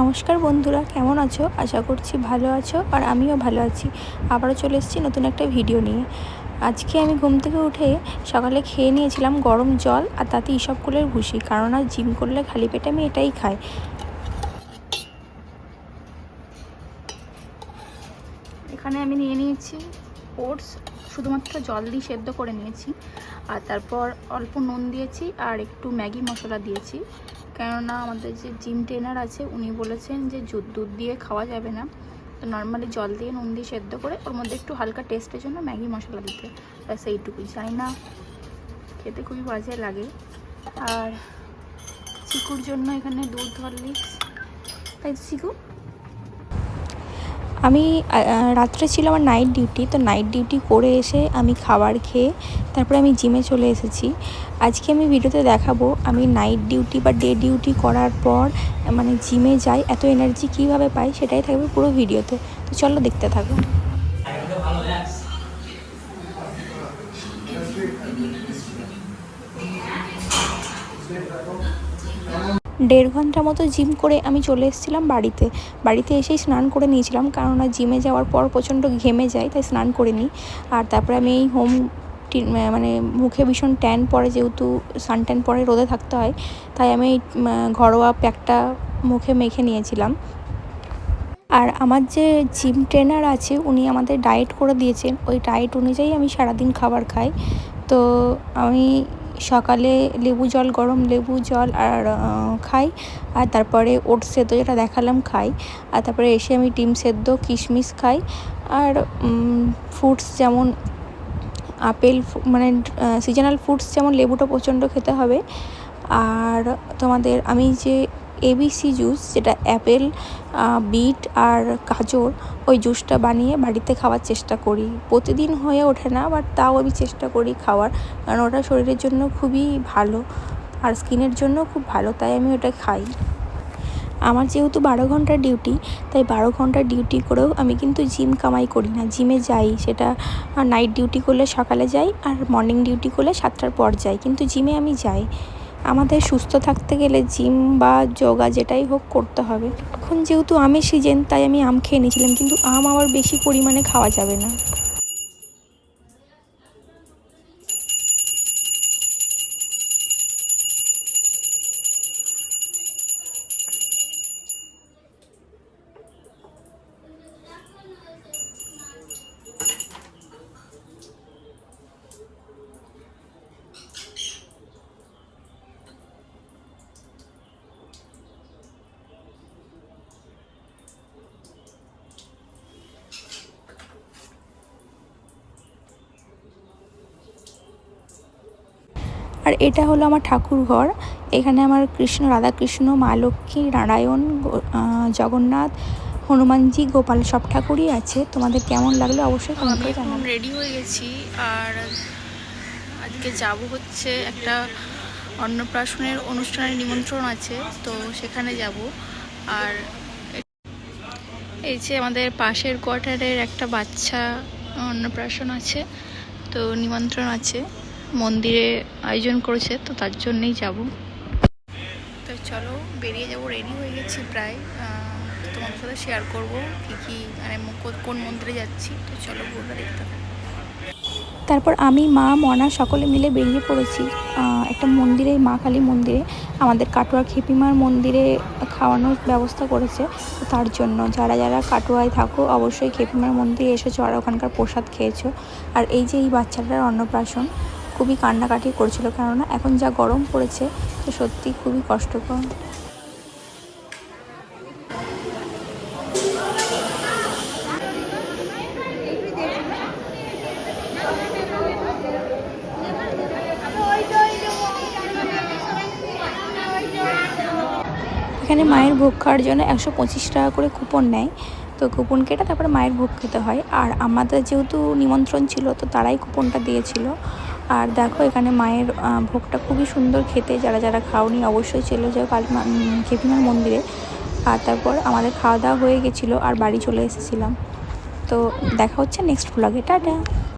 নমস্কার বন্ধুরা, কেমন আছো? আশা করছি ভালো আছো আর আমিও ভালো আছি। আবারও চলে এসেছি নতুন একটা ভিডিও নিয়ে। আজকে আমি ঘুম থেকে উঠে সকালে খেয়ে নিয়েছিলাম গরম জল আর তাতে ইসবগুলের ভুসি, কারণ আর জিম করলে খালি পেটে আমি এটাই খাই। এখানে আমি নিয়ে নিয়েছি ওটস, শুধুমাত্র জল দিয়ে সেদ্ধ করে নিয়েছি। আর তারপর অল্প নুন দিয়েছি আর একটু ম্যাগি মশলা দিয়েছি। কেননা আমাদের যে জিম ট্রেনার আছে, উনি বলেছেন যে দুধ দিয়ে খাওয়া যাবে না। তো নর্মালি জল দিয়ে নুন দিয়ে সেদ্ধ করে ওর মধ্যে একটু হালকা টেস্টের জন্য ম্যাগি মশলা দিতে ব্যাস এইটুকুই। চাই না, খেতে খুবই বাজে লাগে। আর চিকুর জন্য এখানে দুধ, হরলিক্স। তাই চিকু? আমি রাত্রে ছিল আমার নাইট ডিউটি তো নাইট ডিউটি করে এসে আমি খাবার খেয়ে তারপরে আমি জিমে চলে এসেছি। আজকে আমি ভিডিওতে দেখাবো আমি নাইট ডিউটি বা ডে ডিউটি করার পর মানে জিমে যাই, এত এনার্জি কীভাবে পাই সেটাই থাকবে পুরো ভিডিওতে তো চলো দেখতে থাকো। দেড় ঘণ্টা মতো জিম করে আমি চলে এসেছিলাম বাড়িতে। বাড়িতে এসেই স্নান করে নিয়েছিলাম, কেননা জিমে যাওয়ার পর প্রচণ্ড ঘেমে যায়, তাই স্নান করে নিই। আর তারপরে আমি এই হোম মানে মুখে ভীষণ ট্যান পড়ে যেহেতু সান ট্যান পরে রোদে থাকতে হয়, তাই আমি ঘরোয়া প্যাকটা মুখে মেখে নিয়েছিলাম। আর আমার যে জিম ট্রেনার আছে, উনি আমাদের ডায়েট করে দিয়েছেন। ওই ডায়েট অনুযায়ী আমি সারাদিন খাবার খাই। তো আমি সকালে লেবু জল, গরম লেবু জল আর খাই। আর তারপরে ওট সেদ্ধ যেটা দেখালাম খাই। আর তারপরে এসে আমি ডিম সেদ্ধ, কিশমিশ খাই। আর ফ্রুটস যেমন আপেল মানে সিজনাল ফ্রুটস যেমন লেবুটা প্রচণ্ড খেতে হবে। আর তোমাদের আমি যে এবিসি জুস যেটা অ্যাপেল বিট আর গাজর, ওই জুসটা বানিয়ে বাড়িতে খাওয়ার চেষ্টা করি। প্রতিদিন হয়ে ওঠে না বাট তাও আমি চেষ্টা করি খাওয়ার, কারণ ওটা শরীরের জন্য খুবই ভালো আর স্কিনের জন্য খুব ভালো, তাই আমি ওটা খাই। আমার যেহেতু বারো ঘণ্টার ডিউটি, তাই বারো ঘণ্টার ডিউটি করেও আমি কিন্তু জিম কামাই করি না। জিমে যাই, সেটা নাইট ডিউটি করলে সকালে যাই আর মর্নিং ডিউটি করলে সাতটার পর যাই, কিন্তু জিমে আমি যাই। আমাদের সুস্থ থাকতে গেলে জিম বা যোগা যেটাই হোক করতে হবে। এখন যেহেতু আমের সিজন, তাই আমি আম খেয়ে নিয়েছিলাম, কিন্তু আম আবার বেশি পরিমাণে খাওয়া যাবে না। আর এটা হলো আমার ঠাকুর ঘর। এখানে আমার কৃষ্ণ রাধাকৃষ্ণ মা লক্ষ্মী নারায়ণ জগন্নাথ হনুমানজি গোপাল সব ঠাকুরই আছে। তোমাদের কেমন লাগল অবশ্যই কমেন্ট করে রেডি হয়ে গেছি আর আজকে যাব হচ্ছে একটা অন্নপ্রাশনের অনুষ্ঠানের নিমন্ত্রণ আছে তো সেখানে যাব। আর এই যে আমাদের পাশের কোয়ার্টারের একটা বাচ্চা অন্নপ্রাশন আছে তো নিমন্ত্রণ আছে। মন্দিরে আয়োজন করেছে তো তার জন্যেই যাব। তো চলো বেরিয়ে যাব রেডি হয়ে গেছি প্রায়। তোমাদের সাথে শেয়ার করব কী কী মানে কো- কোন মন্দিরে যাচ্ছি। তো চলো পুরোটা দেখতে তারপর আমি মা মনা সকলে মিলে বেরিয়ে পড়েছি। একটা মন্দিরে মা কালী মন্দিরে। আমাদের কাটোয়া খেপিমার মন্দিরে খাওয়ানোর ব্যবস্থা করেছে। তো তার জন্য যারা যারা কাটোয়ায় থাকো অবশ্যই খেপিমার মন্দিরে এসেছ আর ওখানকার প্রসাদ খেয়েছো। আর এই যে এই বাচ্চাটার অন্নপ্রাশন খুবই কান্নাকাটি করছিল, কেননা এখন যা গরম পড়েছে তো সত্যি খুবই কষ্টকর। এখানে মায়ের ভোগ খাওয়ার জন্য একশো পঁচিশ টাকা করে কুপন নেয়। তো কুপন কেটে তারপরে মায়ের ভোগ খেতে হয়। আর আমাদের যেহেতু নিমন্ত্রণ ছিল, তো তারাই কুপনটা দিয়েছিল। আর দেখো এখানে মায়ের ভোগটা খুবই সুন্দর খেতে, যারা যারা খাওনি অবশ্যই চলে যাও কালী কেপিনার মন্দিরে। আর তারপর আমাদের খাওয়া দাওয়া হয়ে গেছিল আর বাড়ি চলে এসেছিলাম। তো দেখা হচ্ছে নেক্সট ব্লগে টাটা!